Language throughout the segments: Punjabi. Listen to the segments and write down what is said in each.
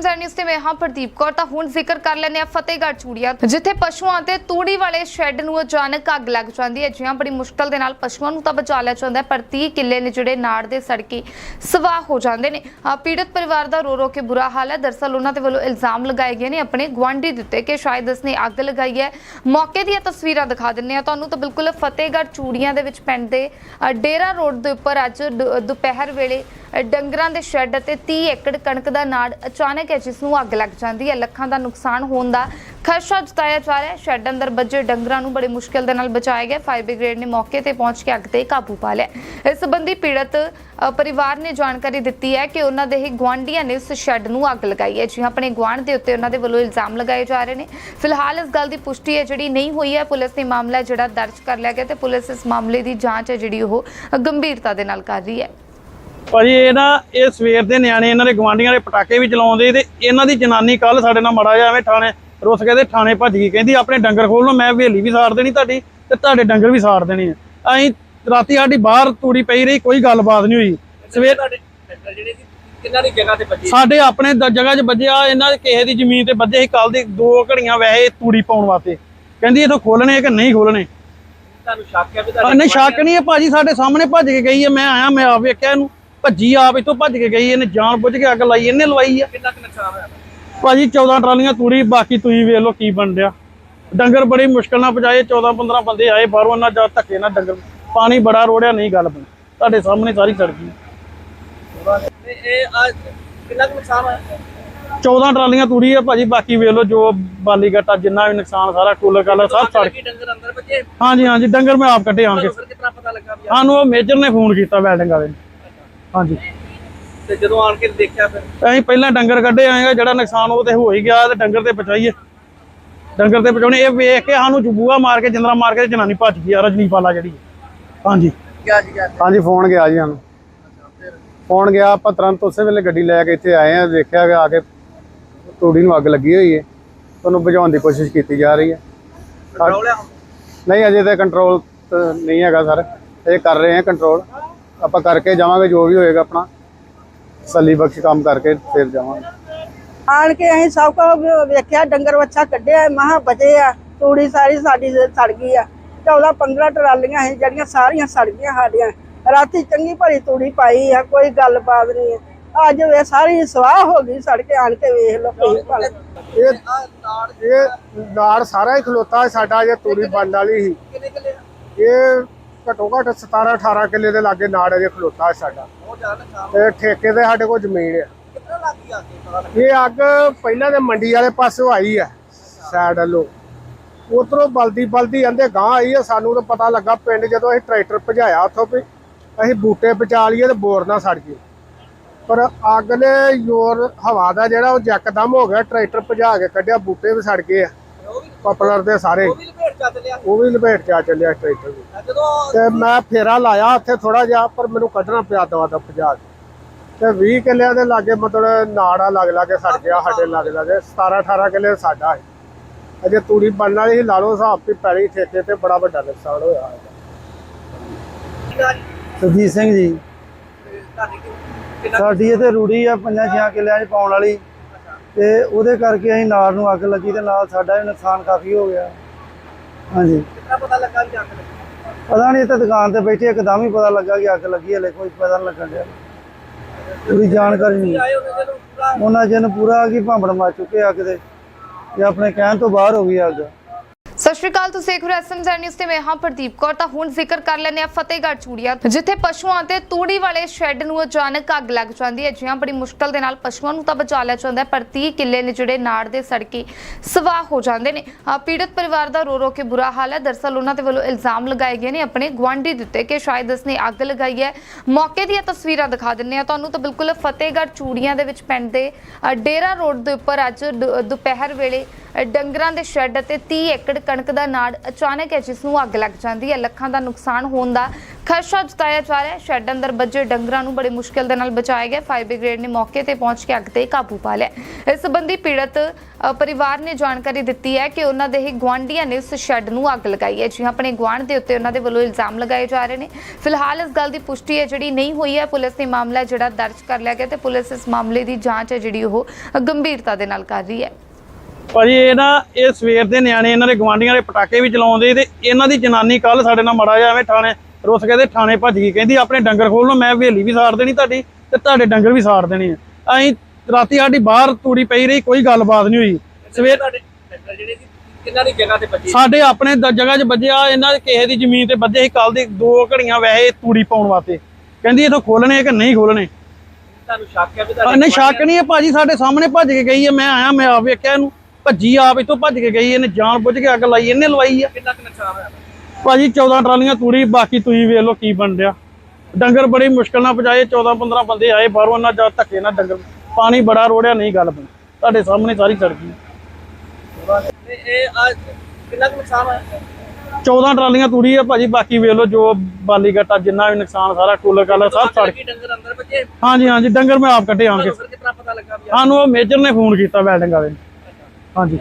ਐਸਐਮਜ਼ੈਡ ਨਿਊਜ਼ ਤੇ ਮੈਂ ਹਾਂ ਪ੍ਰਦੀਪ ਕੌਰ, ਤਾਂ ਹੁਣ ਜ਼ਿਕਰ ਕਰ ਲੈਂਦੇ ਆ ਫਤਿਹਗੜ੍ਹ ਚੂੜੀਆਂ ਜਿੱਥੇ ਪਸ਼ੂਆਂ ਤੇ ਤੂੜੀ ਵਾਲੇ ਸ਼ੈੱਡ ਨੂੰ ਅਚਾਨਕ ਅੱਗ ਲੱਗ ਜਾਂਦੀ ਹੈ। ਜਿਹਾਂ ਬੜੀ ਮੁਸ਼ਕਲ ਦੇ ਨਾਲ ਪਸ਼ੂਆਂ ਨੂੰ ਤਾਂ ਬਚਾ ਲਿਆ ਜਾਂਦਾ ਪਰ 30 ਕਿੱਲੇ ਨੇ ਜਿਹੜੇ ਨਾੜ ਦੇ ਸੜਕੇ ਸਵਾਹ ਹੋ ਜਾਂਦੇ ਨੇ। ਪੀੜਤ ਪਰਿਵਾਰ ਦਾ ਰੋ ਰੋ ਕੇ ਬੁਰਾ ਹਾਲ ਹੈ। ਦਰਸਲ ਉਹਨਾਂ ਦੇ ਵੱਲੋਂ ਇਲਜ਼ਾਮ ਲਗਾਏ ਗਏ ਨੇ ਆਪਣੇ ਗੁਆਂਢੀ ਦੇ ਉੱਤੇ ਕਿ ਸ਼ਾਇਦ ਇਸਨੇ ਅੱਗ ਲਗਾਈ ਹੈ। ਮੌਕੇ ਦੀਆਂ ਤਸਵੀਰਾਂ ਦਿਖਾ ਦਿੰਨੇ ਆ ਤੁਹਾਨੂੰ ਤਾਂ ਬਿਲਕੁਲ ਫਤਿਹਗੜ੍ਹ ਚੂੜੀਆਂ ਦੇ ਵਿੱਚ ਪਿੰਡ ਦੇ ਡੇਰਾ ਰੋਡ ਦੇ ਉੱਪਰ ਅੱਜ ਦੁਪਹਿਰ ਵੇਲੇ ਡੰਗਰਾਂ ਦੇ ਸ਼ੈੱਡ ਅਤੇ 30 ਏਕੜ ਕਣਕ ਦਾ ਨਾੜ ਅਚਾਨਕ ਹੈ, ਜਿਸ ਨੂੰ ਅੱਗ ਲੱਗ ਜਾਂਦੀ ਹੈ। ਲੱਖਾਂ ਦਾ ਨੁਕਸਾਨ ਹੋਣ ਦਾ ਖਰਸ਼ਾ ਜਤਾਇਆ ਜਾ ਰਿਹਾ ਹੈ। ਸ਼ੈੱਡ ਅੰਦਰ ਵੱਜੇ ਡੰਗਰਾਂ ਨੂੰ ਬੜੀ ਮੁਸ਼ਕਲ ਦੇ ਨਾਲ ਬਚਾਇਆ ਗਿਆ। ਫਾਇਰ ਬ੍ਰਿਗੇਡ ਨੇ ਮੌਕੇ ਤੇ ਪਹੁੰਚ ਕੇ ਅੱਗ ਤੇ ਕਾਬੂ ਪਾ ਲਿਆ ਇਸ ਸੰਬੰਧੀ ਪੀੜਤ ਪਰਿਵਾਰ ਨੇ ਜਾਣਕਾਰੀ ਦਿੱਤੀ ਹੈ ਕਿ ਉਹਨਾਂ ਦੇ ਹੀ ਗੁਆਂਢੀਆਂ ਨੇ ਉਸ ਸ਼ੈੱਡ ਨੂੰ ਅੱਗ ਲਗਾਈ ਹੈ। ਜੀ ਆਪਣੇ ਗੁਆਂਢ ਦੇ ਉੱਤੇ ਉਹਨਾਂ ਦੇ ਵੱਲੋਂ ਇਲਜ਼ਾਮ ਲਗਾਏ ਜਾ ਰਹੇ ਨੇ। ਫਿਲਹਾਲ ਇਸ ਗੱਲ ਦੀ ਪੁਸ਼ਟੀ ਹੈ, ਜਿਹੜੀ ਨਹੀਂ ਹੋਈ ਹੈ। ਪੁਲਿਸ ਨੇ ਮਾਮਲਾ ਜਿਹੜਾ ਦਰਜ ਕਰ ਲਿਆ ਗਿਆ ਤੇ ਪੁਲਿਸ ਇਸ ਮਾਮਲੇ ਦੀ ਜਾਂਚ ਹੈ, ਜਿਹੜੀ ਉਹ ਗੰਭੀਰਤਾ ਦੇ ਨਾਲ ਕਰ ਰਹੀ ਹੈ। ਭਾਜੀ ਇਹ ਨਾ ਇਹ ਸਵੇਰ ਦੇ ਨਿਆਣੇ ਇਹਨਾਂ ਦੇ ਗਵਾਂਡੀਆਂ ਦੇ ਪਟਾਕੇ ਵੀ ਚਲਾਉਂਦੇ ਤੇ ਇਹਨਾਂ ਦੀ ਜਨਾਨੀ ਕੱਲ ਸਾਡੇ ਨਾਲ ਮੜਾ ਜਾ ਐਵੇਂ ਥਾਣੇ ਰੁੱਸ ਕੇ ਤੇ ਥਾਣੇ ਭੱਜ ਗਈ ਕਹਿੰਦੀ ਆਪਣੇ ਡੰਗਰ ਖੋਲ ਲਓ ਮੈਂ ਹਵੇਲੀ ਵੀ ਸਾੜ ਦੇਣੀ ਤੁਹਾਡੀ ਤੇ ਤੁਹਾਡੇ ਡੰਗਰ ਵੀ ਸਾੜ ਦੇਣੇ ਆ। ਅਸੀਂ ਰਾਤੀ ਸਾਡੀ ਬਾਹਰ ਤੂੜੀ ਪਈ ਰਹੀ ਕੋਈ ਗੱਲਬਾਤ ਨਹੀਂ ਹੋਈ। ਸਵੇਰ ਕਿੰਨਾਂ ਦੀ ਜਗ੍ਹਾ ਤੇ ਬੱਜੇ ਸਾਡੇ ਆਪਣੇ ਜਗ੍ਹਾ 'ਚ ਵੱਜਿਆ ਇਹਨਾਂ ਦੇ ਕਿਸੇ ਦੀ ਜ਼ਮੀਨ ਤੇ ਵੱਜੇ ਸੀ ਕੱਲ ਦੇ ਦੋ ਘੜੀਆਂ ਵੈਸੇ ਤੂੜੀ ਪਾਉਣ ਵਾਸਤੇ। ਕਹਿੰਦੀ ਇਥੋਂ ਖੋਲਣੇ ਕਿ ਨਹੀਂ ਖੋਲਣੇ ਤੁਹਾਨੂੰ ਸ਼ੱਕ ਹੈ ਵੀ ਨਹੀਂ ਸ਼ੱਕ ਨਹੀਂ ਹੈ ਭਾਜੀ ਸਾਡੇ ਸਾਹਮਣੇ ਭੱਜ ਕੇ ਗਈ ਹੈ ਮੈਂ ਆਇਆ ਮੈਂ ਆਪ ਵੇਖਿਆ ਇਹਨੂੰ। ਭੱਜੀ ਆਪ ਇਥੋਂ ਭੱਜ ਕੇ ਗਈ ਇਹਨੇ ਜਾਣ ਬੁੱਝ ਕੇ ਅੱਗ ਲਾਈ ਇਹਨੇ ਲਵਾਈ ਆ। ਕਿੰਨਾ ਕੁ ਨੁਕਸਾਨ ਹੋਇਆ? ਭਾਜੀ 14 ਟਰਾਲੀਆਂ ਤੂੜੀ ਬਾਕੀ ਤੁਸੀਂ ਵੇਖ ਲਓ ਕੀ ਬਣ ਰਿਹਾ ਡੰਗਰ ਬੜੀ ਮੁਸ਼ਕਲ ਨਾਲ ਪਜਾਏ 14 15 ਬੰਦੇ ਆਏ ਬਾਹਰੋਂ ਉਹਨਾਂ ਜਾ ਧੱਕੇ ਨਾਲ ਡੰਗਰ ਪਾਣੀ ਬੜਾ ਰੋੜਿਆ ਨਹੀਂ ਗੱਲ ਬਣੀ। ਤੁਹਾਡੇ ਸਾਹਮਣੇ ਸਾਰੀ ਸੜਕੀ ਇਹ ਆ ਕਿੰਨਾ ਕੁ ਨੁਕਸਾਨ ਹੋਇਆ? 14 ਟਰਾਲੀਆਂ ਤੂੜੀ ਆ ਭਾਜੀ ਬਾਕੀ ਵੇਖ ਲਓ ਜੋ ਬਾਲੀ ਗੱਟਾ ਜਿੰਨਾ ਵੀ ਨੁਕਸਾਨ ਸਾਰਾ ਕੂਲਰ ਕਾਲਰ ਸਭ ਸੜ ਡੰਗਰ ਅੰਦਰ ਬੱਜੇ ਹਾਂਜੀ ਹਾਂਜੀ ਡੰਗਰ ਮੈਂ ਆਪ ਕੱਢੇ ਆਣ ਕੇ। ਸਾਨੂੰ ਉਹ ਮੇਜਰ ਨੇ ਫੋਨ ਕੀਤਾ ਵੈਲਡਿੰਗ ਵਾਲੇ ਨੇ। ਹਾਂਜੀ। ਤੇ ਜਦੋਂ ਆਣ ਕੇ ਦੇਖਿਆ ਫਿਰ? ਅਸੀਂ ਪਹਿਲਾਂ ਡੰਗਰ ਕੱਢੇ ਆਏਗਾ ਜਿਹੜਾ ਨੁਕਸਾਨ ਉਹ ਤੇ ਹੋ ਹੀ ਗਿਆ ਤੇ ਡੰਗਰ ਤੇ ਬਚਾਈਏ ਡੰਗਰ ਤੇ ਬਚਾਉਣੇ ਇਹ ਵੇਖ ਕੇ ਸਾਨੂੰ ਜਬੂਆ ਮਾਰ ਕੇ ਜਿੰਦਰਾ ਮਾਰ ਕੇ ਜਨਾਨੀ ਭੱਜ ਗਈ ਆ ਰਜਨੀਪਾਲਾ ਜਿਹੜੀ। ਹਾਂਜੀ। ਗਿਆ ਜੀ ਗਿਆ ਹਾਂਜੀ ਫੋਨ ਗਿਆ ਜੀ ਸਾਨੂੰ। ਫੋਨ ਗਿਆ ਆਪਾਂ ਤੁਰੰਤ ਉਸੇ ਵੇਲੇ ਗੱਡੀ ਲੈ ਕੇ ਇੱਥੇ ਆਏ ਆ ਵੇਖਿਆ ਕਿ ਆ ਕੇ ਤੂੜੀ ਨੂੰ ਅੱਗ ਲੱਗੀ ਹੋਈ ਹੈ ਉਹਨੂੰ ਬੁਝਾਉਣ ਦੀ ਕੋਸ਼ਿਸ਼ ਕੀਤੀ ਜਾ ਰਹੀ ਹੈ ਨਹੀਂ ਅਜੇ ਤਾਂ ਕੰਟਰੋਲ ਨਹੀਂ ਹੈਗਾ ਸਰ। ਇਹ ਕਰ ਰਹੇ ਆ ਕੰਟਰੋਲ ਆਪਾਂ ਕਰਕੇ ਜਾਵਾਂਗੇ ਜੋ ਵੀ ਹੋਏਗਾ ਆਪਣਾ। ਸੱਲੀ ਬਖਸ਼ ਕੰਮ ਕਰਕੇ ਫਿਰ ਜਾਵਾਂਗੇ। ਆਣ ਕੇ ਅਸੀਂ ਸਭ ਕੁਝ ਵੇਖਿਆ ਡੰਗਰ ਵੱਛਾ ਕੱਢਿਆ ਮਹਾ ਬਚੇ ਆ ਤੂੜੀ ਸਾਰੀ ਸਾਡੀ ਸੜ ਗਈ ਆ। 14 15 ਟਰਾਲੀਆਂ ਸੀ ਜਿਹੜੀਆਂ ਸਾਰੀਆਂ ਸੜ ਗਈਆਂ ਸਾਡੀਆਂ। ਰਾਤੀ ਚੰਗੀ ਭਲੀ ਤੂੜੀ ਪਾਈ ਆ ਕੋਈ ਗੱਲਬਾਤ ਨਹੀਂ ਆ। ਅੱਜ ਵੇ ਸਾਰੀ ਸਵਾਹ ਹੋ ਗਈ ਸੜ ਕੇ ਆਣ ਕੇ ਵੇਖ ਭਲਾ ਇਹ ਇਹ ਨਾੜ ਸਾਰਾ ਹੀ ਖਲੋਤਾ ਸਾਡਾ ਜੇ ਤੂੜੀ ਬੰਦ ਵਾਲੀ ਸੀ। ਇਹ ਘੱਟੋ ਘੱਟ 17 18 ਕਿੱਲੇ ਦੇ ਲਾਗੇ ਨਾੜ ਅਜੇ ਖਲੋਤਾ ਹੈ ਸਾਡਾ। ਤੇ ਠੇਕੇ ਤੇ ਸਾਡੇ ਕੋਲ ਜ਼ਮੀਨ ਲੱਗਾ ਇਹ ਅੱਗ ਪਹਿਲਾਂ ਤੇ ਮੰਡੀ ਵਾਲੇ ਪਾਸੋਂ ਆਈ ਹੈ ਸਾਈਡ ਵੱਲੋਂ। ਉਧਰੋਂ ਬਲਦੀ ਬਲਦੀ ਆਂਦੇ ਗਾਂ ਆਈ ਹੈ ਸਾਨੂੰ ਤਾਂ ਪਤਾ ਲੱਗਾ ਪਿੰਡ ਜਦੋਂ ਅਸੀਂ ਟਰੈਕਟਰ ਭਜਾਇਆ ਉੱਥੋਂ ਵੀ ਅਸੀਂ ਬੂਟੇ ਬਚਾ ਲਈਏ ਤੇ ਬੋਰ ਨਾ ਸੜ ਗਈ ਪਰ ਅੱਗ ਨੇ ਜ਼ੋਰ ਹਵਾ ਦਾ ਜਿਹੜਾ ਉਹ ਯਕਦਮ ਹੋ ਗਿਆ ਟਰੈਕਟਰ ਭਜਾ ਕੇ ਕੱਢਿਆ ਬੂਟੇ ਵੀ ਸੜ ਗਏ ਆ। ਪਪਲਰ ਦੇ ਸਾਰੇ। ਉਹ ਵੀ ਲਪੇਟ ਚੱਲ ਲਿਆ ਉਹ ਵੀ ਲਪੇਟ ਚ ਆ ਚੱਲਿਆ ਟਰੈਕਟਰ ਵੀ। ਤੇ ਮੈਂ ਫੇਰਾ ਲਾਇਆ ਉੱਥੇ ਥੋੜਾ ਜਿਹਾ ਪਰ ਮੈਨੂੰ ਕੱਢਣਾ ਪਿਆ ਦਵਾ ਦਾ ਭਜਾ ਕੇ ਤੇ 20 ਕਿੱਲਿਆਂ ਦੇ ਲਾਗੇ ਮਤਲਬ ਨਾੜਾ ਲੱਗ ਲਾਗੇ ਸੜ ਗਿਆ ਸਾਡੇ ਲੱਗ ਲਾਗੇ 17 18 ਕਿੱਲੇ ਸਾਡਾ ਹੈ ਅਜੇ ਤੂੜੀ ਬਣਨ ਵਾਲੀ ਸੀ ਲਾ ਲਓ ਹਿਸਾਬ ਵੀ ਪੈਲੀ ਠੇਕੇ ਤੇ ਬੜਾ ਵੱਡਾ ਨੁਕਸਾਨ ਹੋਇਆ। ਸੁਰਜੀਤ ਸਿੰਘ ਜੀ। ਸਾਡੀ ਇੱਥੇ ਰੂੜੀ ਆ ਪੰਜਾਂ ਛਿਆਂ ਕਿੱਲਿਆਂ 'ਚ ਪਾਉਣ ਵਾਲੀ। ਤੇ ਉਹਦੇ ਕਰਕੇ ਅਸੀਂ ਨਾਰ ਨੂੰ ਅੱਗ ਲੱਗੀ ਤੇ ਨਾਲ ਸਾਡਾ ਵੀ ਨੁਕਸਾਨ ਕਾਫੀ ਹੋ ਗਿਆ। ਹਾਂਜੀ। ਕਿੰਨਾ ਪਤਾ ਲੱਗਾ ਵੀ ਅੱਗ ਲੱਗੀ? ਪਤਾ ਨਹੀਂ ਇੱਥੇ ਦੁਕਾਨ ਤੇ ਬੈਠੇ ਇੱਕਦਮ ਹੀ ਪਤਾ ਲੱਗਾ ਕਿ ਅੱਗ ਲੱਗੀ ਹਲੇ ਕੋਈ ਪਤਾ ਨਹੀਂ ਲੱਗਣ ਡਿਆ। ਪੂਰੀ ਜਾਣਕਾਰੀ ਨਹੀਂ। ਉਹਨੇ ਜਨ ਪੂਰਾ ਕੀ ਭਾਂਬੜ ਮਾ ਚੁੱਕੇ ਅੱਗ ਦੇ। ਤੇ ਆਪਣੇ ਕਹਿਣ ਤੋਂ ਬਾਹਰ ਹੋ ਗਈ ਅੱਗ। ਸ਼੍ਰੀ ਅਕਾਲ ਤੁਸੀਂ ਦੇਖ ਰਹੇ ਹੋ ਨਿਊਜ਼ ਤੇ ਮੈਂ ਹਾਂ ਪ੍ਰਦੀਪ ਕੌਰ। ਤਾਂ ਹੁਣ ਜ਼ਿਕਰ ਕਰ ਲੈਂਦੇ ਆ ਫਤਿਹਗੜ੍ਹ ਚੂੜੀਆਂ ਜਿੱਥੇ ਪਸ਼ੂਆਂ ਤੇ ਤੂੜੀ ਵਾਲੇ ਸ਼ੈੱਡ ਨੂੰ ਅਚਾਨਕ ਅੱਗ ਲੱਗ ਜਾਂਦੀ ਹੈ। ਜਿਹਾਂ ਬੜੀ ਮੁਸ਼ਕਲ ਦੇ ਨਾਲ ਪਸ਼ੂਆਂ ਨੂੰ ਤਾਂ ਬਚਾ ਲਿਆ ਜਾਂਦਾ ਪਰ 30 ਕਿੱਲੇ ਨੇ ਜਿਹੜੇ ਨਾੜ ਦੇ ਸੜਕੇ ਸਵਾਹ ਹੋ ਜਾਂਦੇ ਨੇ। ਪੀੜਤ ਪਰਿਵਾਰ ਦਾ ਰੋ ਰੋ ਕੇ ਬੁਰਾ ਹਾਲ ਹੈ। ਦਰਸਲ ਉਹਨਾਂ ਦੇ ਵੱਲੋਂ ਇਲਜ਼ਾਮ ਲਗਾਏ ਗਏ ਨੇ ਆਪਣੇ ਗੁਆਂਢੀ ਦੇ ਉੱਤੇ ਕਿ ਸ਼ਾਇਦ ਇਸਨੇ ਅੱਗ ਲਗਾਈ ਹੈ। ਮੌਕੇ ਦੀਆਂ ਤਸਵੀਰਾਂ ਦਿਖਾ ਦਿੰਨੇ ਆ ਤੁਹਾਨੂੰ ਤਾਂ ਬਿਲਕੁਲ ਫਤਿਹਗੜ੍ਹ ਚੂੜੀਆਂ ਦੇ ਵਿੱਚ ਪਿੰਡ ਦੇ ਡੇਰਾ ਰੋਡ ਦੇ ਉੱਪਰ ਅੱਜ ਦੁਪਹਿਰ ਵੇਲੇ ਡੰਗਰਾਂ ਦੇ ਸ਼ੈੱਡ ਅਤੇ 30 ਏਕੜ ਕਣਕ ਦਾ ਨਾੜ ਅਚਾਨਕ ਹੈ, ਜਿਸ ਨੂੰ ਅੱਗ ਲੱਗ ਜਾਂਦੀ ਹੈ। ਲੱਖਾਂ ਦਾ ਨੁਕਸਾਨ ਹੋਣ ਦਾ ਖਦਸ਼ਾ ਜਤਾਇਆ ਜਾ ਰਿਹਾ ਹੈ। ਸ਼ੈੱਡ ਅੰਦਰ ਵੱਜੇ ਡੰਗਰਾਂ ਨੂੰ ਬੜੀ ਮੁਸ਼ਕਿਲ ਦੇ ਨਾਲ ਬਚਾਇਆ ਗਿਆ। ਫਾਇਰ ਬ੍ਰਿਗੇਡ ਨੇ ਮੌਕੇ ਤੇ ਪਹੁੰਚ ਕੇ ਅੱਗ ਤੇ ਕਾਬੂ ਪਾ ਲਿਆ ਇਸ ਸੰਬੰਧੀ ਪੀੜਤ ਪਰਿਵਾਰ ਨੇ ਜਾਣਕਾਰੀ ਦਿੱਤੀ ਹੈ ਕਿ ਉਹਨਾਂ ਦੇ ਹੀ ਗੁਆਂਢੀਆਂ ਨੇ ਉਸ ਸ਼ੈੱਡ ਨੂੰ ਅੱਗ ਲਗਾਈ ਹੈ। ਜੀ ਆਪਣੇ ਗੁਆਂਢ ਦੇ ਉੱਤੇ ਉਹਨਾਂ ਦੇ ਵੱਲੋਂ ਇਲਜ਼ਾਮ ਲਗਾਏ ਜਾ ਰਹੇ ਨੇ। ਫਿਲਹਾਲ ਇਸ ਗੱਲ ਦੀ ਪੁਸ਼ਟੀ ਹੈ, ਜਿਹੜੀ ਨਹੀਂ ਹੋਈ ਹੈ। ਪੁਲਿਸ ਨੇ ਮਾਮਲਾ ਜਿਹੜਾ ਦਰਜ ਕਰ ਲਿਆ ਗਿਆ ਤੇ ਪੁਲਿਸ ਇਸ ਮਾਮਲੇ ਦੀ ਜਾਂਚ ਹੈ, ਜਿਹੜੀ ਉਹ ਗੰਭੀਰਤਾ ਦੇ ਨਾਲ ਕਰ ਰਹੀ ਹੈ। ਭਾਜੀ ਇਹ ਨਾ ਇਹ ਸਵੇਰ ਦੇ ਨਿਆਣੇ ਇਹਨਾਂ ਦੇ ਗਵਾਂਡੀਆਂ ਦੇ ਪਟਾਕੇ ਵੀ ਚਲਾਉਂਦੇ ਤੇ ਇਹਨਾਂ ਦੀ ਜਨਾਨੀ ਕੱਲ ਸਾਡੇ ਨਾਲ ਮੜਾ ਜਾਵੇ ਥਾਣੇ ਰੁੱਸ ਕੇ ਤੇ ਥਾਣੇ ਭੱਜ ਗਈ ਕਹਿੰਦੀ ਆਪਣੇ ਡੰਗਰ ਖੋਲ ਲਓ ਮੈਂ ਹਵੇਲੀ ਵੀ ਸਾੜ ਦੇਣੀ ਤੁਹਾਡੀ ਤੇ ਤੁਹਾਡੇ ਡੰਗਰ ਵੀ ਸਾੜ ਦੇਣੀ ਆ। ਅਸੀਂ ਰਾਤੀ ਸਾਡੀ ਬਾਹਰ ਤੂੜੀ ਪਈ ਰਹੀ ਕੋਈ ਗੱਲਬਾਤ ਨਹੀਂ ਹੋਈ। ਸਵੇਰ ਤੁਹਾਡੇ ਟਰੈਕਟਰ ਜਿਹੜੇ ਸੀ ਕਿੰਨਾ ਦੀ ਜਗ੍ਹਾ ਤੇ ਬੱਜੀ ਸਾਡੇ ਆਪਣੇ ਜਗ੍ਹਾ 'ਚ ਵੱਜਿਆ ਇਹਨਾਂ ਦੇ ਕਿਸੇ ਦੀ ਜ਼ਮੀਨ ਤੇ ਵੱਜੇ ਸੀ ਕੱਲ ਦੀ ਦੋ ਘੜੀਆਂ ਵੈਸੇ ਤੂੜੀ ਪਾਉਣ ਵਾਸਤੇ। ਕਹਿੰਦੀ ਇਥੋਂ ਖੋਲਣੇ ਕਿ ਨਹੀਂ ਖੋਲਣੇ ਤੁਹਾਨੂੰ ਸ਼ੱਕ ਹੈ ਵੀ ਆ, ਨਹੀਂ ਸ਼ੱਕ ਨਹੀਂ ਹੈ ਭਾਜੀ ਸਾਡੇ ਸਾਹਮਣੇ ਭੱਜ ਕੇ ਗਈ ਹੈ ਮੈਂ ਆਇਆ ਮੈਂ ਆਪ ਵੇਖਿਆ ਇਹਨੂੰ। ਭੱਜੀ ਆਪ ਇਥੋਂ ਭੱਜ ਕੇ ਗਈ ਇਹਨੇ ਜਾਣ ਬੁੱਝ ਕੇ ਅੱਗ ਲਾਈ ਇਹਨੇ ਲਵਾਈ ਆ। ਕਿੰਨਾ ਕੁ ਨੁਕਸਾਨ ਹੋਇਆ? ਭਾਜੀ 14 ਟਰਾਲੀਆਂ ਤੂੜੀ ਬਾਕੀ ਤੁਸੀਂ ਵੇਖ ਲਓ ਕੀ ਬਣ ਰਿਹਾ ਡੰਗਰ ਬੜੀ ਮੁਸ਼ਕਲ ਨਾਲ ਪਜਾਏ 14 15 ਬੰਦੇ ਆਏ ਬਾਹਰੋਂ ਇਹਨਾਂ ਜਾ ਧੱਕੇ ਨਾਲ ਡੰਗਰ ਪਾਣੀ ਬੜਾ ਰੋੜਿਆ ਨਹੀਂ ਗੱਲ ਬਣੀ। ਤੁਹਾਡੇ ਸਾਹਮਣੇ ਸਾਰੀ ਸੜ ਗਈ। ਤੇ ਇਹ ਅੱਜ ਕਿੰਨਾ ਕੁ ਨੁਕਸਾਨ ਹੋਇਆ? 14 ਟਰਾਲੀਆਂ ਤੂੜੀ ਆ ਭਾਜੀ ਬਾਕੀ ਵੇਖ ਲਓ ਜੋ ਬਾਲੀ ਗੱਟਾ ਜਿੰਨਾ ਵੀ ਨੁਕਸਾਨ ਸਾਰਾ ਕੂਲਰ ਕਾਲਰ ਸਭ ਸੜ ਹਾਂਜੀ ਹਾਂਜੀ ਡੰਗਰ ਮੈਂ ਆਪ ਕੱਢੇ ਆਣ ਕੇ। ਸਾਨੂੰ ਉਹ ਮੇਜਰ ਨੇ ਫੋਨ ਕੀਤਾ ਵੈਲਡਿੰਗ ਵਾਲੇ ਨੇ। ਹਾਂਜੀ।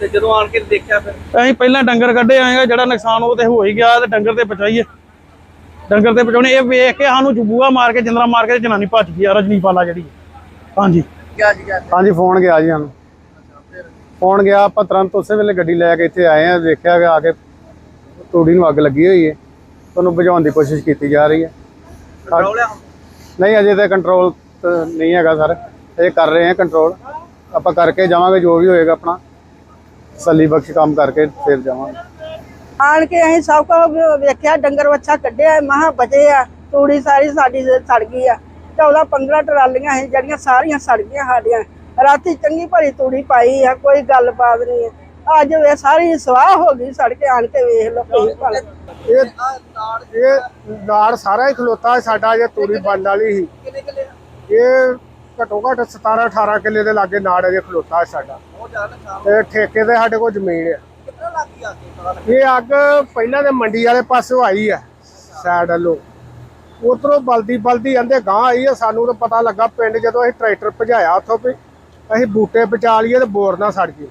ਤੇ ਜਦੋਂ ਆਣ ਕੇ ਦੇਖਿਆ ਫਿਰ? ਅਸੀਂ ਪਹਿਲਾਂ ਡੰਗਰ ਕੱਢੇ ਆਏ ਆ ਜਿਹੜਾ ਨੁਕਸਾਨ ਉਹ ਤੇ ਹੋ ਹੀ ਗਿਆ ਤੇ ਡੰਗਰ ਤੇ ਬਚਾਈਏ ਡੰਗਰ ਤੇ ਬਚਾਉਣੇ ਇਹ ਵੇਖ ਕੇ ਸਾਨੂੰ ਜਬੂਆ ਮਾਰ ਕੇ ਜਿੰਦਰਾ ਮਾਰ ਕੇ ਜਨਾਨੀ ਭੱਜ ਗਈ ਆ ਰਜਨੀਪਾਲਾ ਜਿਹੜੀ। ਹਾਂਜੀ। ਜੀ ਹਾਂਜੀ ਫੋਨ ਗਿਆ ਜੀ ਸਾਨੂੰ। ਫੋਨ ਗਿਆ ਆਪਾਂ ਤੁਰੰਤ ਉਸੇ ਵੇਲੇ ਗੱਡੀ ਲੈ ਕੇ ਇੱਥੇ ਆਏ ਆ ਵੇਖਿਆ ਕਿ ਆ ਕੇ ਤੂੜੀ ਨੂੰ ਅੱਗ ਲੱਗੀ ਹੋਈ ਹੈ ਤੁਹਾਨੂੰ ਬੁਝਾਉਣ ਦੀ ਕੋਸ਼ਿਸ਼ ਕੀਤੀ ਜਾ ਰਹੀ ਹੈ ਆ ਨਹੀਂ ਅਜੇ ਤਾਂ ਕੰਟਰੋਲ ਨਹੀਂ ਹੈਗਾ ਸਰ। ਇਹ ਕਰ ਰਹੇ ਹਾਂ ਕੰਟਰੋਲ ਆਪਾਂ ਕਰਕੇ ਜਾਵਾਂਗੇ ਜੋ ਵੀ ਹੋਏਗਾ ਆਪਣਾ। ਸੱਲੀ ਬਖਸ਼ ਕੰਮ ਕਰਕੇ ਫਿਰ ਜਾਵਾਂਗੇ। ਆਣ ਕੇ ਅਸੀਂ ਸਭ ਕੁਝ ਵੇਖਿਆ ਡੰਗਰ ਵੱਛਾ ਕੱਢਿਆ ਮਹਾ ਬਚੇ ਆ ਤੂੜੀ ਸਾਰੀ ਸਾਡੀ ਸੜ ਗਈ ਆ। 14 15 ਟਰਾਲੀਆਂ ਸੀ ਜਿਹੜੀਆਂ ਸਾਰੀਆਂ ਸੜ ਗਈਆਂ ਸਾਡੀਆਂ। ਰਾਤੀ ਚੰਗੀ ਭਲੀ ਤੂੜੀ ਪਾਈ ਆ ਕੋਈ ਗੱਲਬਾਤ ਨਹੀਂ ਹੈ। ਅੱਜ ਵੇ ਸਾਰੀ ਸਵਾਹ ਹੋ ਗਈ ਸੜ ਕੇ ਆਣ ਕੇ ਵੇਖ ਭਲਾ ਇਹ ਇਹ ਨਾੜ ਸਾਰਾ ਹੀ ਖਲੋਤਾ ਸਾਡਾ ਜੇ ਤੂੜੀ ਬਣਨ ਵਾਲੀ ਸੀ? ਇਹ ਘੱਟੋ ਘੱਟ 17 18 ਕਿੱਲੇ ਦੇ ਲਾਗੇ ਨਾੜ ਅਜੇ ਖਲੋਤਾ ਸਾਡਾ। ਤੇ ਠੇਕੇ ਤੇ ਸਾਡੇ ਕੋਲ ਜ਼ਮੀਨ ਆ ਇਹ ਅੱਗ ਪਹਿਲਾਂ ਤੇ ਮੰਡੀ ਵਾਲੇ ਪਾਸੋਂ ਆਈ ਹੈ ਸਾਈਡ ਵੱਲੋਂ। ਉਧਰੋਂ ਬਲਦੀ ਬਲਦੀ ਆਂਦੇ ਗਾਂ ਆਈ ਹੈ ਸਾਨੂੰ ਤਾਂ ਪਤਾ ਲੱਗਾ ਪਿੰਡ ਜਦੋਂ ਅਸੀਂ ਟਰੈਕਟਰ ਭਜਾਇਆ ਉੱਥੋਂ ਵੀ ਅਸੀਂ ਬੂਟੇ ਬਚਾ ਲਈਏ ਤੇ ਬੋਰ ਨਾ ਸੜ ਗਈ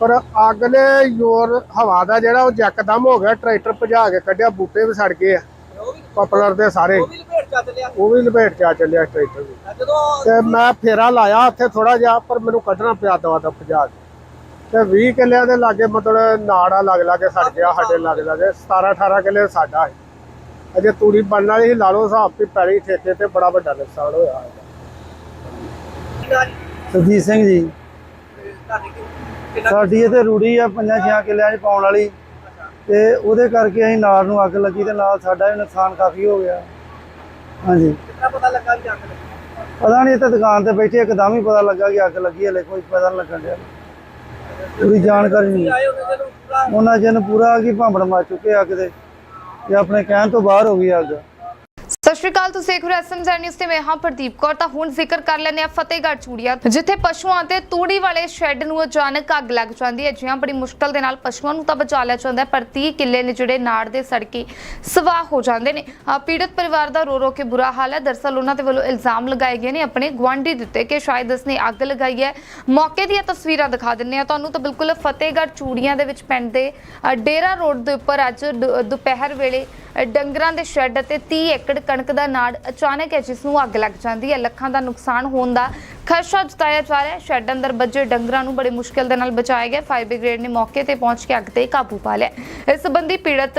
ਪਰ ਅੱਗ ਨੇ ਜ਼ੋਰ ਹਵਾ ਦਾ ਜਿਹੜਾ ਉਹ ਜੱਕਦਮ ਹੋ ਗਿਆ ਟਰੈਕਟਰ ਭਜਾ ਕੇ ਕੱਢਿਆ ਬੂਟੇ ਵੀ ਸੜ ਗਏ ਆ। ਪਪਲਰ ਦੇ ਸਾਰੇ। ਉਹ ਵੀ ਲਪੇਟ ਚੱਲ ਲਿਆ ਉਹ ਵੀ ਲਪੇਟ ਚ ਆ ਚੱਲਿਆ ਟਰੈਕਟਰ ਵੀ ਜਦੋਂ ਤੇ ਮੈਂ ਫੇਰਾ ਲਾਇਆ ਉੱਥੇ ਥੋੜਾ ਜਿਹਾ ਪਰ ਮੈਨੂੰ ਕੱਢਣਾ ਪਿਆ ਦਵਾ ਦਾ ਭਜਾ ਕੇ ਤੇ 20 ਕਿੱਲਿਆਂ ਦੇ ਲਾਗੇ ਮਤਲਬ ਨਾੜਾ ਲੱਗ ਲੱਗੇ ਸੜ ਗਿਆ ਸਾਡੇ ਲੱਗ ਲੱਗੇ 17 18 ਕਿੱਲੇ ਸਾਡਾ ਹੈ ਅਜੇ ਤੂੜੀ ਬਣਨ ਵਾਲੀ ਸੀ ਲਾ ਲਓ ਹਿਸਾਬ ਵੀ ਪੈਲੀ ਠੇਕੇ ਤੇ ਬੜਾ ਵੱਡਾ ਨੁਕਸਾਨ ਹੋਇਆ। ਸੁਰਜੀਤ ਸਿੰਘ ਜੀ। ਸਾਡੀ ਇੱਥੇ ਰੂੜੀ ਆ ਪੰਜਾਂ ਛਿਆਂ ਕਿੱਲਿਆਂ 'ਚ ਪਾਉਣ ਵਾਲੀ। ਤੇ ਉਹਦੇ ਕਰਕੇ ਅਸੀਂ ਨਾਰ ਨੂੰ ਅੱਗ ਲੱਗੀ ਤੇ ਨਾਲ ਸਾਡਾ ਵੀ ਨੁਕਸਾਨ ਕਾਫੀ ਹੋ ਗਿਆ। ਹਾਂਜੀ। ਕਿੰਨਾ ਪਤਾ ਲੱਗਾ ਵੀ ਅੱਗ ਲੱਗੀ? ਪਤਾ ਨਹੀਂ ਇੱਥੇ ਦੁਕਾਨ ਤੇ ਬੈਠੇ ਇੱਕਦਮ ਹੀ ਪਤਾ ਲੱਗਾ ਕਿ ਅੱਗ ਲੱਗੀ ਹਲੇ ਕੋਈ ਪਤਾ ਨਹੀਂ ਲੱਗਣ ਡਿਆ। ਪੂਰੀ ਜਾਣਕਾਰੀ ਨਹੀਂ। ਉਹਨੇ ਜਨ ਪੂਰਾ ਕੀ ਭਾਂਬੜ ਮਾ ਚੁੱਕੇ ਅੱਗ ਦੇ। ਤੇ ਆਪਣੇ ਕਹਿਣ ਤੋਂ ਬਾਹਰ ਹੋ ਗਈ ਅੱਗ। ਸ਼੍ਰੀ ਅਕਾਲ ਤੁਸੀਂ ਦੇਖ ਰਹੇ ਹੋ ਨਿਊਜ਼ ਤੇ ਮੈਂ ਹਾਂ ਪ੍ਰਦੀਪ ਕੌਰ। ਤਾਂ ਹੁਣ ਜ਼ਿਕਰ ਕਰ ਲੈਂਦੇ ਆ ਫਤਿਹਗੜ੍ਹ ਚੂੜੀਆ ਜਿੱਥੇ ਪਸ਼ੂਆਂ ਤੇ ਤੂੜੀ ਵਾਲੇ ਸ਼ੈੱਡ ਨੂੰ ਅਚਾਨਕ ਅੱਗ ਲੱਗ ਜਾਂਦੀ ਹੈ। ਜਿਹਾਂ ਬੜੀ ਮੁਸ਼ਕਲ ਦੇ ਨਾਲ ਪਸ਼ੂਆਂ ਨੂੰ ਤਾਂ ਬਚਾ ਲਿਆ ਜਾਂਦਾ ਪਰ 30 ਕਿੱਲੇ ਨੇ ਜਿਹੜੇ ਨਾੜ ਦੇ ਸੜਕੇ ਸਵਾਹ ਹੋ ਜਾਂਦੇ ਨੇ। ਪੀੜਤ ਪਰਿਵਾਰ ਦਾ ਰੋ ਰੋ ਕੇ ਬੁਰਾ ਹਾਲ ਹੈ। ਦਰਸਲ ਉਹਨਾਂ ਦੇ ਵੱਲੋਂ ਇਲਜ਼ਾਮ ਲਗਾਏ ਗਏ ਨੇ ਆਪਣੇ ਗੁਆਂਢੀ ਦੇ ਉੱਤੇ ਕਿ ਸ਼ਾਇਦ ਇਸਨੇ ਅੱਗ ਲਗਾਈ ਹੈ। ਮੌਕੇ ਦੀਆਂ ਤਸਵੀਰਾਂ ਦਿਖਾ ਦਿੰਨੇ ਆ ਤੁਹਾਨੂੰ ਤਾਂ ਬਿਲਕੁਲ ਫਤਿਹਗੜ੍ਹ ਚੂੜੀਆਂ ਦੇ ਵਿੱਚ ਪਿੰਡ ਦੇ ਡੇਰਾ ਰੋਡ ਦੇ ਉੱਪਰ ਅੱਜ ਦੁਪਹਿਰ ਵੇਲੇ ਡੰਗਰਾਂ ਦੇ ਸ਼ੈੱਡ ਅਤੇ 30 ਏਕੜ ਕਣਕ ਦਾ ਨਾੜ ਅਚਾਨਕ ਹੈ, ਜਿਸ ਨੂੰ ਅੱਗ ਲੱਗ ਜਾਂਦੀ ਹੈ। ਲੱਖਾਂ ਦਾ ਨੁਕਸਾਨ ਹੋਣ ਦਾ ਖਦਸ਼ਾ ਜਤਾਇਆ ਜਾ ਰਿਹਾ ਹੈ। ਸ਼ੈੱਡ ਅੰਦਰ ਵੱਜੇ ਡੰਗਰਾਂ ਨੂੰ ਬੜੀ ਮੁਸ਼ਕਿਲ ਦੇ ਨਾਲ ਬਚਾਇਆ ਗਿਆ। ਫਾਇਰ ਬ੍ਰਿਗੇਡ ਨੇ ਮੌਕੇ ਤੇ ਪਹੁੰਚ ਕੇ ਅੱਗ ਤੇ ਕਾਬੂ ਪਾ ਲਿਆ ਇਸ ਸੰਬੰਧੀ ਪੀੜਤ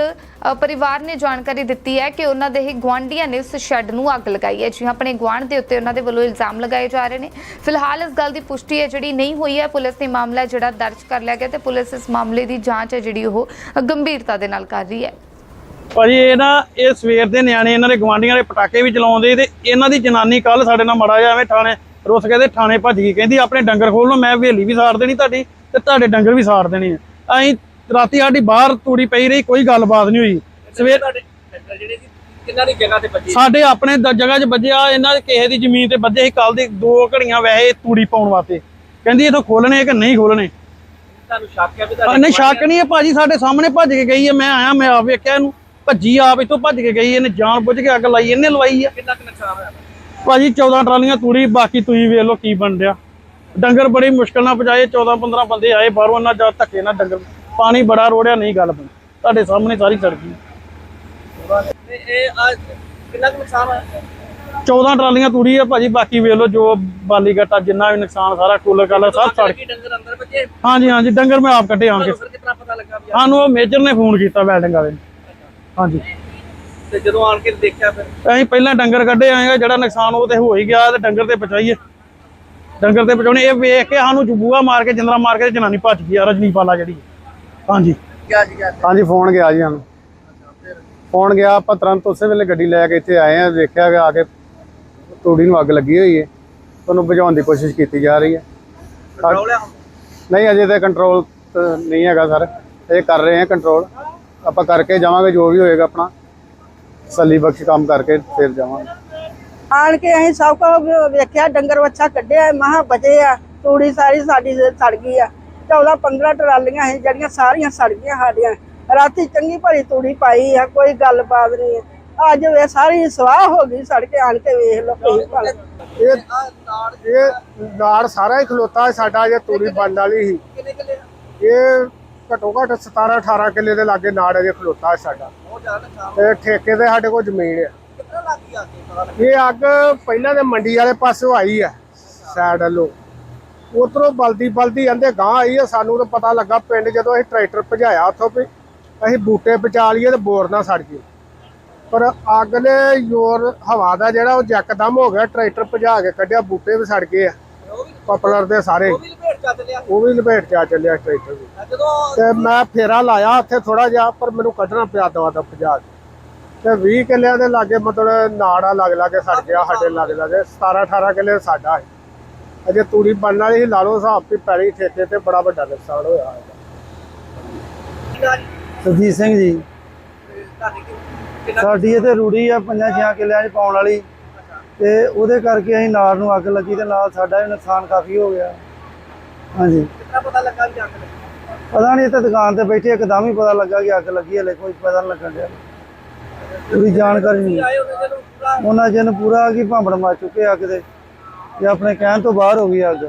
ਪਰਿਵਾਰ ਨੇ ਜਾਣਕਾਰੀ ਦਿੱਤੀ ਹੈ ਕਿ ਉਹਨਾਂ ਦੇ ਹੀ ਗੁਆਂਢੀਆਂ ਨੇ ਉਸ ਸ਼ੈੱਡ ਨੂੰ ਅੱਗ ਲਗਾਈ ਹੈ। ਜੀ ਆਪਣੇ ਗੁਆਂਢ ਦੇ ਉੱਤੇ ਉਹਨਾਂ ਦੇ ਵੱਲੋਂ ਇਲਜ਼ਾਮ ਲਗਾਏ ਜਾ ਰਹੇ ਨੇ। ਫਿਲਹਾਲ ਇਸ ਗੱਲ ਦੀ ਪੁਸ਼ਟੀ ਹੈ, ਜਿਹੜੀ ਨਹੀਂ ਹੋਈ ਹੈ। ਪੁਲਿਸ ਨੇ ਮਾਮਲਾ ਜਿਹੜਾ ਦਰਜ ਕਰ ਲਿਆ ਗਿਆ ਤੇ ਪੁਲਿਸ ਇਸ ਮਾਮਲੇ ਦੀ ਜਾਂਚ ਹੈ, ਜਿਹੜੀ ਉਹ ਗੰਭੀਰਤਾ ਦੇ ਨਾਲ ਕਰ ਰਹੀ ਹੈ। ਭਾਜੀ ਇਹ ਨਾ ਇਹ ਸਵੇਰ ਦੇ ਨਿਆਣੇ ਇਹਨਾਂ ਦੇ ਗਵਾਂਡੀਆਂ ਦੇ ਪਟਾਕੇ ਵੀ ਚਲਾਉਂਦੇ ਤੇ ਇਹਨਾਂ ਦੀ ਜਨਾਨੀ ਕੱਲ ਸਾਡੇ ਨਾਲ ਮੜਾ ਜਾਵੇ ਥਾਣੇ ਰੁੱਸ ਕੇ ਤੇ ਥਾਣੇ ਭੱਜ ਗਈ। ਕਹਿੰਦੀ ਆਪਣੇ ਡੰਗਰ ਖੋਲ ਲਓ ਮੈਂ ਹਵੇਲੀ ਵੀ ਸਾੜ ਦੇਣੀ ਤੁਹਾਡੀ ਤੇ ਤੁਹਾਡੇ ਡੰਗਰ ਵੀ ਸਾੜ ਦੇਣੀ ਆ। ਅਸੀਂ ਰਾਤੀ ਸਾਡੀ ਬਾਹਰ ਤੂੜੀ ਪਈ ਰਹੀ ਕੋਈ ਗੱਲਬਾਤ ਨਹੀਂ ਹੋਈ। ਸਵੇਰ ਕਿੰਨਾ ਦੀ ਜਗ੍ਹਾ ਤੇ ਬੱਜੀ ਸਾਡੇ ਆਪਣੇ ਜਗ੍ਹਾ 'ਚ ਵੱਜਿਆ ਇਹਨਾਂ ਦੇ ਕਿਸੇ ਦੀ ਜ਼ਮੀਨ ਤੇ ਵੱਜੇ ਸੀ ਕੱਲ ਦੀ ਦੋ ਘੜੀਆਂ ਵੈਸੇ ਤੂੜੀ ਪਾਉਣ ਵਾਸਤੇ। ਕਹਿੰਦੀ ਇਥੋਂ ਖੋਲਣੇ ਕਿ ਨਹੀਂ ਖੋਲਣੇ? ਤੁਹਾਨੂੰ ਸ਼ੱਕ ਹੈ ਵੀ ਨਹੀਂ ਸ਼ੱਕ ਨਹੀਂ ਹੈ ਭਾਜੀ ਸਾਡੇ ਸਾਹਮਣੇ ਭੱਜ ਕੇ ਗਈ ਹੈ ਮੈਂ ਆਇਆ ਮੈਂ ਆਪ ਵੇਖਿਆ ਇਹਨੂੰ। ਭੱਜੀ ਆਪ ਇੱਥੋਂ ਭੱਜ ਕੇ ਗਈ ਇਹਨੇ ਜਾਣ ਬੁੱਝ ਕੇ ਅੱਗ ਲਾਈ ਇਹਨੇ ਲਵਾਈ ਆ। ਕਿੰਨਾ ਕੁ ਨੁਕਸਾਨ ਹੋਇਆ? ਭਾਜੀ 14 ਟਰਾਲੀਆਂ ਤੂੜੀ ਬਾਕੀ ਤੁਸੀਂ ਵੇਖ ਲਓ ਕੀ ਬਣ ਰਿਹਾ ਡੰਗਰ ਬੜੀ ਮੁਸ਼ਕਲ ਨਾਲ ਬਚਾਏ 14 15 ਬੰਦੇ ਆਏ ਬਾਹਰੋਂ ਉਹਨਾਂ ਜਾ ਧੱਕੇ ਨਾਲ ਡੰਗਰ ਪਾਣੀ ਬੜਾ ਰੋੜਿਆ ਨਹੀਂ ਗੱਲ ਬਣੀ। ਤੁਹਾਡੇ ਸਾਹਮਣੇ ਸਾਰੀ ਇਹ ਅੱਜ ਕਿੰਨਾ ਕੁ ਨੁਕਸਾਨ ਹੋਇਆ? 14 ਟਰਾਲੀਆਂ ਤੂੜੀ ਆ ਭਾਜੀ ਬਾਕੀ ਵੇਖ ਲਓ ਜੋ ਬਾਲੀ ਗੱਟਾ ਜਿੰਨਾ ਵੀ ਨੁਕਸਾਨ ਸਾਰਾ ਕੂਲਰ ਕਾਲਰ ਸਭ ਸੜ ਹਾਂਜੀ ਹਾਂਜੀ ਡੰਗਰ ਮੈਂ ਆਪ ਕੱਢੇ ਆਣ ਕੇ। ਸਾਨੂੰ ਉਹ ਮੇਜਰ ਨੇ ਫੋਨ ਕੀਤਾ ਵੈਲਡਿੰਗ ਵਾਲੇ ਨੇ। ਹਾਂਜੀ। ਤੇ ਜਦੋਂ ਆਣ ਕੇ ਦੇਖਿਆ ਫਿਰ? ਅਸੀਂ ਪਹਿਲਾਂ ਡੰਗਰ ਕੱਢੇ ਆਏ ਆ ਜਿਹੜਾ ਨੁਕਸਾਨ ਉਹ ਤੇ ਹੋ ਹੀ ਗਿਆ ਤੇ ਡੰਗਰ ਤੇ ਬਚਾਈਏ ਡੰਗਰ ਤੇ ਬਚਾਉਣੇ ਇਹ ਵੇਖ ਕੇ ਸਾਨੂੰ ਜਬੂਆ ਮਾਰ ਕੇ ਜਿੰਦਰਾ ਮਾਰ ਕੇ ਜਨਾਨੀ ਭੱਜ ਗਈ ਆ ਰਜਨੀਪਾਲਾ ਜਿਹੜੀ। ਹਾਂਜੀ। ਜੀ ਹਾਂਜੀ ਫੋਨ ਗਿਆ ਜੀ ਸਾਨੂੰ। ਫੋਨ ਗਿਆ ਆਪਾਂ ਤੁਰੰਤ ਉਸੇ ਵੇਲੇ ਗੱਡੀ ਲੈ ਕੇ ਇੱਥੇ ਆਏ ਆ ਦੇਖਿਆ ਕਿ ਆ ਕੇ ਤੂੜੀ ਨੂੰ ਅੱਗ ਲੱਗੀ ਹੋਈ ਹੈ ਤੁਹਾਨੂੰ ਬੁਝਾਉਣ ਦੀ ਕੋਸ਼ਿਸ਼ ਕੀਤੀ ਜਾ ਰਹੀ ਹੈ। ਕੰਟਰੋਲ ਆ ਨਹੀਂ ਅਜੇ ਤਾਂ ਕੰਟਰੋਲ ਨਹੀਂ ਹੈਗਾ ਸਰ। ਇਹ ਕਰ ਰਹੇ ਹਾਂ ਕੰਟਰੋਲ ਆਪਾਂ ਕਰਕੇ ਜਾਵਾਂਗੇ ਜੋ ਵੀ ਹੋਏਗਾ ਆਪਣਾ। ਸੱਲੀ ਬਖਸ਼ ਕੰਮ ਕਰਕੇ ਫਿਰ ਜਾਵਾਂਗੇ। ਆਣ ਕੇ ਅਸੀਂ ਸਭ ਕੁਝ ਵੇਖਿਆ ਡੰਗਰ ਵੱਛਾ ਕੱਢਿਆ ਮਹਾ ਬਚੇ ਆ ਤੂੜੀ ਸਾਰੀ ਸਾਡੀ ਸੜ ਗਈ ਆ। 14 15 ਟਰਾਲੀਆਂ ਸੀ ਜਿਹੜੀਆਂ ਸਾਰੀਆਂ ਸੜ ਗਈਆਂ ਸਾਡੀਆਂ। ਰਾਤੀ ਚੰਗੀ ਭਲੀ ਤੂੜੀ ਪਾਈ ਆ ਕੋਈ ਗੱਲਬਾਤ ਨਹੀਂ ਹੈ। ਅੱਜ ਵੇ ਸਾਰੀ ਸਵਾਹ ਹੋ ਗਈ ਸੜ ਕੇ ਆਣ ਕੇ ਵੇਖ ਭਲ ਇਹ ਇਹ ਨਾੜ ਸਾਰਾ ਹੀ ਖਲੋਤਾ ਸਾਡਾ ਜੇ ਤੂੜੀ ਬਣਨ ਵਾਲੀ ਸੀ। ਇਹ ਘੱਟੋ ਘੱਟ 17 18 ਕਿੱਲੇ ਦੇ ਲਾਗੇ ਨਾੜ ਅਜੇ ਖਲੋਤਾ ਹੈ ਸਾਡਾ। ਤੇ ਠੇਕੇ ਤੇ ਸਾਡੇ ਕੋਲ ਜ਼ਮੀਨ ਆ ਇਹ ਅੱਗ ਪਹਿਲਾਂ ਤੇ ਮੰਡੀ ਵਾਲੇ ਪਾਸੋਂ ਆਈ ਹੈ ਸਾਈਡ ਵੱਲੋਂ। ਉਧਰੋਂ ਬਲਦੀ ਬਲਦੀ ਆਂਦੇ ਗਾਂ ਆਈ ਹੈ ਸਾਨੂੰ ਤਾਂ ਪਤਾ ਲੱਗਾ ਪਿੰਡ ਜਦੋਂ ਅਸੀਂ ਟਰੈਕਟਰ ਭਜਾਇਆ ਉੱਥੋਂ ਵੀ ਅਸੀਂ ਬੂਟੇ ਬਚਾ ਲਈਏ ਤੇ ਬੋਰ ਨਾ ਸੜ ਗਈ ਪਰ ਅੱਗ ਨੇ ਜ਼ੋਰ ਹਵਾ ਦਾ ਜਿਹੜਾ ਉਹ ਜੱਕਦਮ ਹੋ ਗਿਆ ਟਰੈਕਟਰ ਭਜਾ ਕੇ ਕੱਢਿਆ ਬੂਟੇ ਵੀ ਸੜ ਗਏ ਆ। ਪਪਲਰ ਦੇ ਸਾਰੇ। ਉਹ ਵੀ ਲਪੇਟ ਚੱਲ ਲਿਆ ਉਹ ਵੀ ਲਪੇਟ ਚ ਆ ਚੱਲਿਆ ਟਰੈਕਟਰ ਵੀ। ਜਦੋਂ ਤੇ ਮੈਂ ਫੇਰਾ ਲਾਇਆ ਉੱਥੇ ਥੋੜਾ ਜਿਹਾ ਪਰ ਮੈਨੂੰ ਕੱਢਣਾ ਪਿਆ ਦਵਾ ਦਾ ਭਜਾ ਕੇ। ਤੇ 20 ਕਿੱਲਿਆਂ ਦੇ ਲਾਗੇ ਮਤਲਬ ਨਾੜਾ ਲੱਗ ਲਾਗੇ ਸੜ ਗਿਆ ਸਾਡੇ ਲੱਗ ਲਾਗੇ। 17 18 ਕਿੱਲੇ ਸਾਡਾ ਹੈ ਅਜੇ ਤੂੜੀ ਬਣਨ ਵਾਲੀ ਸੀ ਲਾ ਲਓ ਹਿਸਾਬ ਵੀ ਪੈਲੀ ਠੇਕੇ ਤੇ ਬੜਾ ਵੱਡਾ ਨੁਕਸਾਨ ਹੋਇਆ ਹੈ ਸਰਜੀਤ ਸਿੰਘ ਜੀ। ਕਿ- ਸਾਡੀ ਇੱਥੇ ਰੂੜੀ ਆ ਪੰਜਾਂ ਛਿਆਂ ਕਿੱਲਿਆਂ 'ਚ ਪਾਉਣ ਵਾਲੀ। ਤੇ ਉਹਦੇ ਕਰਕੇ ਅਸੀਂ ਨਾਰ ਨੂੰ ਅੱਗ ਲੱਗੀ ਤੇ ਨਾਲ ਸਾਡਾ ਵੀ ਨੁਕਸਾਨ ਕਾਫੀ ਹੋ ਗਿਆ। ਹਾਂਜੀ। ਕਿੰਨਾ ਪਤਾ ਲੱਗਾ ਵੀ ਅੱਗ ਲੱਗੀ? ਪਤਾ ਨਹੀਂ ਇੱਥੇ ਦੁਕਾਨ ਤੇ ਬੈਠੇ ਇੱਕਦਮ ਹੀ ਪਤਾ ਲੱਗਾ ਕਿ ਅੱਗ ਲੱਗੀ ਹਲੇ ਕੋਈ ਪਤਾ ਨਹੀਂ ਲੱਗਣ ਡਿਆ। ਪੂਰੀ ਜਾਣਕਾਰੀ ਨਹੀਂ। ਆਏ ਉਹਨੇ ਜਦੋਂ ਪੂਰਾ? ਉਹਨਾਂ ਜਨ ਪੂਰਾ ਕੀ ਭਾਂਬੜ ਮਾ ਚੁੱਕੇ ਅੱਗ ਦੇ ਤੇ ਆਪਣੇ ਕਹਿਣ ਤੋਂ ਬਾਹਰ ਹੋ ਗਈ ਅੱਗ।